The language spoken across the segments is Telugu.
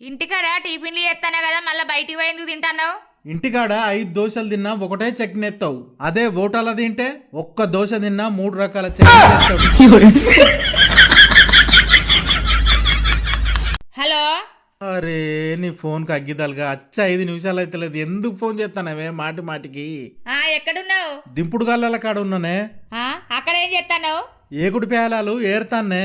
ఇంటికాడ టిఫిన్లు చేస్తానే కదా మళ్ళీ బయటికి పోయి ఎందుకు తింటాన్నావు? ఇంటికాడ ఐదు దోశలు తిన్నా ఒకటే చట్నీ ఎత్తావు. అదే ఓటాల తింటే ఒక్క దోశ తిన్నా మూడు రకాల చట్నీ హలో? అరే నీ ఫోన్కి అగ్గిదలుగా అచ్చ ఐదు నిమిషాలు అయితే లేదు ఎందుకు ఫోన్ చేస్తానవే మాటి మాటికి? ఆ ఎక్కడున్నావు? దింపుడు గల్లల కాడ ఉన్నానే. ఆ ఏం చేస్తాన్నావు ఏకుడి పేలాలు? ఏరుతానే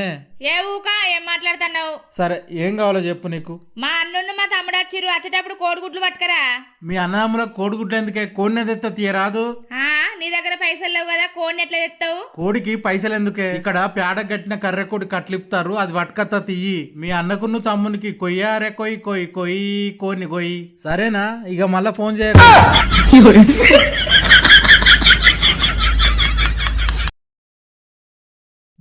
ఏ ఊక? ఏం మాట్లాడుతున్నావు? సరే ఏం కావాలో చెప్పు నీకు. మా అన్నున్న మా తమ్ముడు వచ్చిర్రు వచ్చేటప్పుడు కోడిగుడ్లు పట్టుకరా. మీ అన్నదమ్ముల కోడిగుడ్లు ఎందుకే? కోడినే తెత్త తీయరాదు. ఆ నీ దగ్గర పైసలు లేవు కదా కోడిని ఎట్లా తెస్తావు కోడికి పైసలు ఎందుకే? ఇక్కడ పేడ కట్టిన కర్రె కోడి కట్లిపుతారు అది పట్టుకత్త తీయి. మీ అన్నకును తమ్మునికి కొయ్యారే కొయ్యి కొయ్యి కొయ్యి కోని కొయ్యి సరేనా? ఇక మళ్ళా ఫోన్ చేయ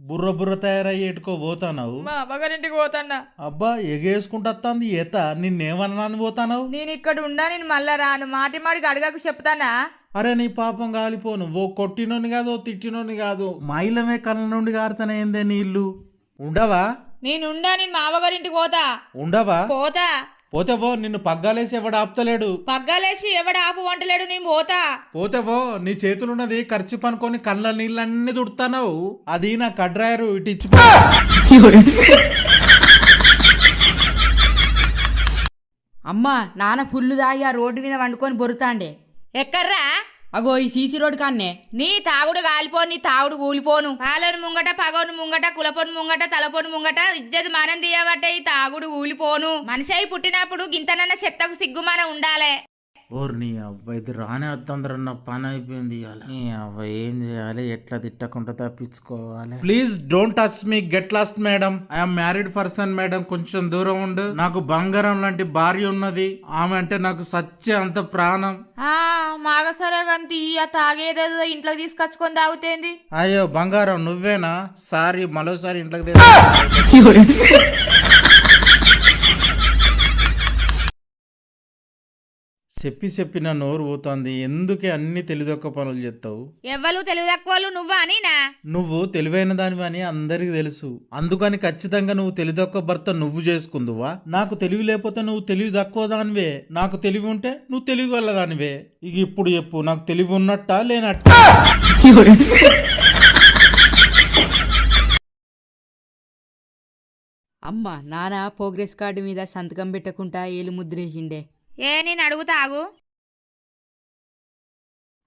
బుర్ర బుర్ర తయారయ్యి ఎటుకో పోతానావు? మా అమ్మగారింటికి పోతాన్నా. అబ్బా ఎగేసుకుంటత్తాంది ఈత. నిన్నేమన్నాను పోతానావు? నేను ఇక్కడ ఉండా నేను మళ్ళా రాను. మాటి మాటికి అడగకు చెప్తానా? అరే నీ పాపం గాలిపోను. ఓ కొట్టినోని కాదు ఓ తిట్టినోని కాదు. మైలమే కళ్ళ నుండి గారుతానే ఏందే నీళ్ళు ఉండవా? నేను ఉండా నేను మా అవ్వగారింటికి పోతా. ఉండవా? పోతా. పోతే పో నిన్ను పగ్గాలేసి ఎవడు ఆపుతలేడు. పగ్గాలేసి ఎవడు ఆపు వంటలేడు నేను పోతా పోతే పో నీ చేతులున్నది ఖర్చు పనుకొని కళ్ళ నీళ్ళన్నీ తుడుతానవు అది నా కడ్రాయరు ఇటు ఇచ్చిపో. అమ్మా నాన్న ఫుల్లు దాగి ఆ రోడ్డు మీద వండుకొని బొరుతాండే. ఎక్కర్రా అగో ఈ సీసీ రోడ్ కాన్నే. నీ తాగుడు గాలిపోను నీ తాగుడు కూలిపోను. పాలను ముంగట పగోను ముంగట కులపోను ముంగట తలపోను ముంగట ఇజ్జత్ మనం తీయబట్టే ఈ తాగుడు కూలిపోను మనిషి అయి పుట్టినప్పుడు గింతనన్న చెత్తకు సిగ్గుమన ఉండాలే. ఓర్ నీ అవ్వ ఇది రానే వద్దందరన్న పని అయిపోయింది నీ అవ్వ ఏం చేయాలి ఎట్లా తిట్టకుండా తప్పించుకోవాలి? Please don't touch me get lost madam I'm married person madam కొంచెం దూరం ఉండు. నాకు బంగారం లాంటి భార్య ఉన్నది. ఆమె అంటే నాకు సత్య అంత ప్రాణం. ఆ మాగసరే గంతి తాగేదేదో ఇంట్లోకి తీసుకొచ్చుకొని తాగుతేంది? అయ్యో బంగారం నువ్వేనా? సారీ మరోసారి ఇంట్లోకి తెచ్చు. చెప్పి చెప్పి నా నోరు పోతుంది ఎందుకే అన్ని తెలిదొక్క పనులు చేస్తావు ఎవ్వరు తెలివి తక్కువలు నువ్వా నీనా? నువ్వు తెలివైన దానివి అని అందరికి తెలుసు. అందుకని ఖచ్చితంగా నువ్వు తెలిదొక్క భర్త నువ్వు చేసుకుందువా? నాకు తెలివి లేకపోతే నువ్వు తెలివి తక్కువ దానివే. నాకు తెలివి ఉంటే నువ్వు తెలివి గల దానివే. ఇక ఇప్పుడు చెప్పు నాకు తెలివి ఉన్నట్టా లేనట్టా? అమ్మ నాన్న ప్రోగ్రెస్ కార్డు మీద సంతకం పెట్టకుండా ఏలు ముద్రేసిండే ఏ నేను అడుగుతా ఆగు.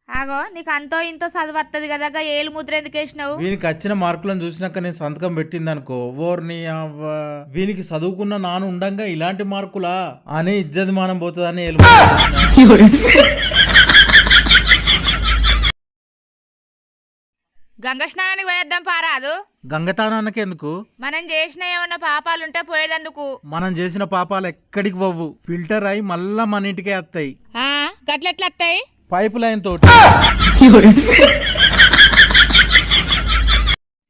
ఆగో నీకు అంతో ఇంతో చదువు కదా ఏలు ముద్ర ఎందుకు వేసినావు? వీనికి వచ్చిన మార్కులను చూసినాక నేను సంతకం పెట్టింది అనుకో ఓర్ని అవ్వ. వీనికి చదువుకున్న నాను ఉండంగా ఇలాంటి మార్కులా? అని ఇజ్జది మానం పోతుందని ఏలు గంగ స్నానానికి పోయేద్దాం పారాదు గంగతానానికి ఎందుకు? మనం చేసిన ఏమన్నా పాపాలుంటే పోయేదందుకు మనం చేసిన పాపాలు ఎక్కడికి పోవు? ఫిల్టర్ అయి మళ్ళా మన ఇంటికే వస్తాయి. ఆ గట్లెట్లత్తాయి పైప్ లైన్ తోటి.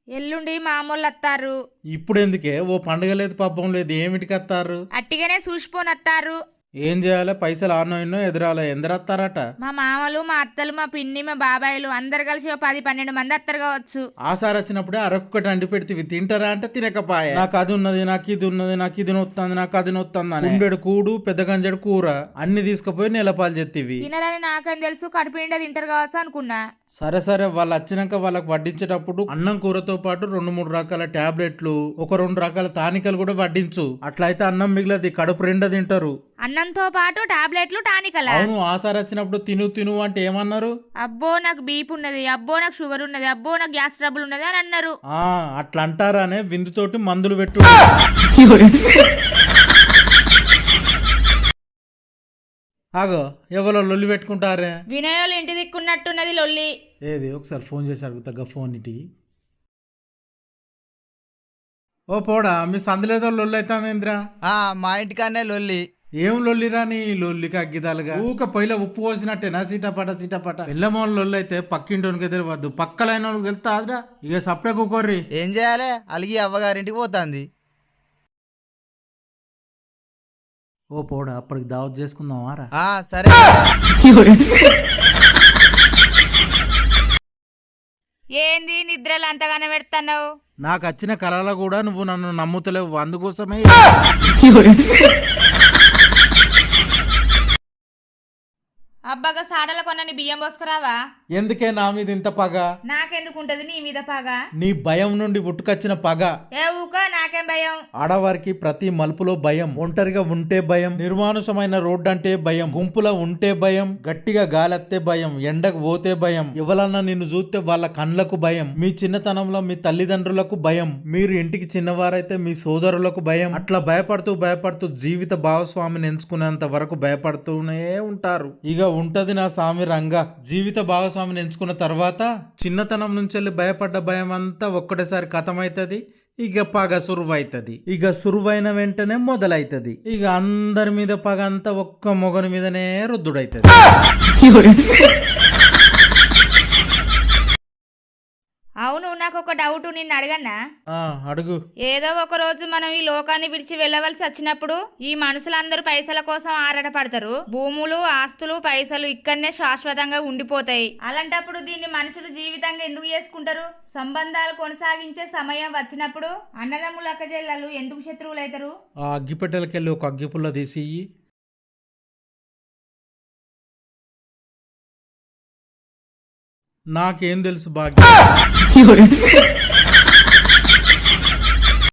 ఎల్లుండి మామూలు అత్తారు ఇప్పుడు ఎందుకే ఓ పండుగ లేదు పబ్బం లేదు ఏమిటికి వస్తారు అట్టిగానే చూసిపోని అత్తారు ఏం చేయాలి? పైసలు ఆనో ఎన్నో ఎదురాలో? ఎందరత్తారట మా మామలు మా అత్తలు మా పిన్ని మా బాబాయిలు అందరు కలిసి ఓ పది పన్నెండు మంది అత్తరు కావచ్చు. ఆసారి వచ్చినప్పుడే అరొక్కటి అండి పెడితే తింటారా అంటే తినకపాయ. నాకు అది ఉన్నది నాకు ఇది ఉన్నది నాకు ఇది నొత్తుంది నాకు అది నొత్తుంది అని. ఉండేడు కూడు పెద్ద గంజడు కూర అన్ని తీసుకుపోయి నెలపాలు చెత్తివి. తినరని నాకని తెలుసు? కడుపు నిండా తింటారు కావచ్చు అనుకున్నా. సరే సరే వాళ్ళు వచ్చినాక వాళ్ళకి వడ్డించేటప్పుడు అన్నం కూరతో పాటు రెండు మూడు రకాల టాబ్లెట్లు ఒక రెండు రకాల తానికలు కూడా వడ్డించు. అట్లయితే అన్నం మిగిలది కడుపు రెండా తింటారు. అన్నంతో పాటు టాబ్లెట్లు టానికలా? అవును ఆసారి వచ్చినప్పుడు తిను తిను అంటే ఏమన్నారు? అబ్బో నాకు బీపీ ఉన్నది అబ్బో నాకు షుగర్ ఉన్నది అబ్బో నాకు గ్యాస్ ట్రబుల్ ఉన్నది అని అన్నారు. ఆ అట్లా అంటారానే విందుతోటి మందులు పెట్టు. ఆగో ఎవరో లొల్లి పెట్టుకుంటారే? వినయోలు ఇంటి దిక్కున్నట్టున్నది లొల్లి. ఏది ఒకసారి ఫోన్ చేసి అడుగుతా ఫోన్ ఇటీ. ఓ పోడా మీ సందులేదో లొల్లి అవుతామేంద్రా ఆ మా ఇంటికానే లొల్లి. ఏం లొల్లిరా నీ లొల్లికి అగ్గిదాలుగా? ఊక పొయ్యిలో ఉప్పు పోసినట్టేనా సీటపట సీటపట. పిల్లమోని లొల్లి అయితే పక్కింటోనికి తెలియవద్దు పక్కలైన వాళ్ళకి తెలుస్తా అదిరా ఇక సప్లై కుకోర్రి. ఏం చేయాలి? అలిగి అవ్వగారింటికి పోతాంది. ఓ పోడా అప్పటికి దావత్ చేసుకుందాం రా. ఆ సరే. ఏంది నిద్రలు అంతగానే పెడతావు నాకు వచ్చిన కళలో కూడా నువ్వు నన్ను నమ్ముతలేవు. అందుకోసమే కొన్ని బియ్యం పోసుకురావా? ఎందుకే నా మీద ఇంత పగ? నాకెందుకుంటది నీ మీద పగా? నీ భయం నుండి పుట్టుకొచ్చిన పగ. ఏ ఊకో నాకేం భయం? ఆడవారికి ప్రతి మలుపులో భయం. ఒంటరిగా ఉంటే భయం. నిర్మానుషమైన రోడ్డు అంటే భయం. గుంపులో ఉంటే భయం. గట్టిగా గాలెత్తే భయం. ఎండకు పోతే భయం. ఎవరన్నా నిన్ను చూస్తే వాళ్ళ కండ్లకు భయం. మీ చిన్నతనంలో మీ తల్లిదండ్రులకు భయం. మీరు ఇంటికి చిన్నవారైతే మీ సోదరులకు భయం. అట్లా భయపడుతూ భయపడుతూ జీవిత భాగస్వామిని ఎంచుకునేంత వరకు భయపడుతూనే ఉంటారు. ఇక ఉంటది నా స్వామి రంగా. జీవిత భాగస్వామిని ఎంచుకున్న తర్వాత చిన్నతనం నుంచి వెళ్ళి భయపడ్డ భయం అంతా ఒక్కటేసారి కథమైతది. ఇక పగ సురువైతుంది. ఇక సురువైన వెంటనే మొదలైతుంది. ఇక అందరి మీద పగ అంతా ఒక్క మొగని మీదనే రుద్దుడైతుంది అవును నాకు ఒక డౌట్ నిన్ను అడగన్నా? అడుగు. ఏదో ఒక రోజు మనం ఈ లోకాన్ని విడిచి వెళ్ళవలసి వచ్చినప్పుడు ఈ మనుషులందరూ పైసల కోసం ఆరాట పడతారు భూములు ఆస్తులు పైసలు ఇక్కడనే శాశ్వతంగా ఉండిపోతాయి. అలాంటప్పుడు దీన్ని మనుషులు జీవితంగా ఎందుకు చేసుకుంటారు? సంబంధాలు కొనసాగించే సమయం వచ్చినప్పుడు అన్నదమ్ములు అక్కజెల్లలు ఎందుకు శత్రువులు అవుతారు ఆ అగ్గిపెట్టెలకెళ్ళి ఒక అగ్గిపుల్ల తీసి నాకేం తెలుసు భాగ్యం?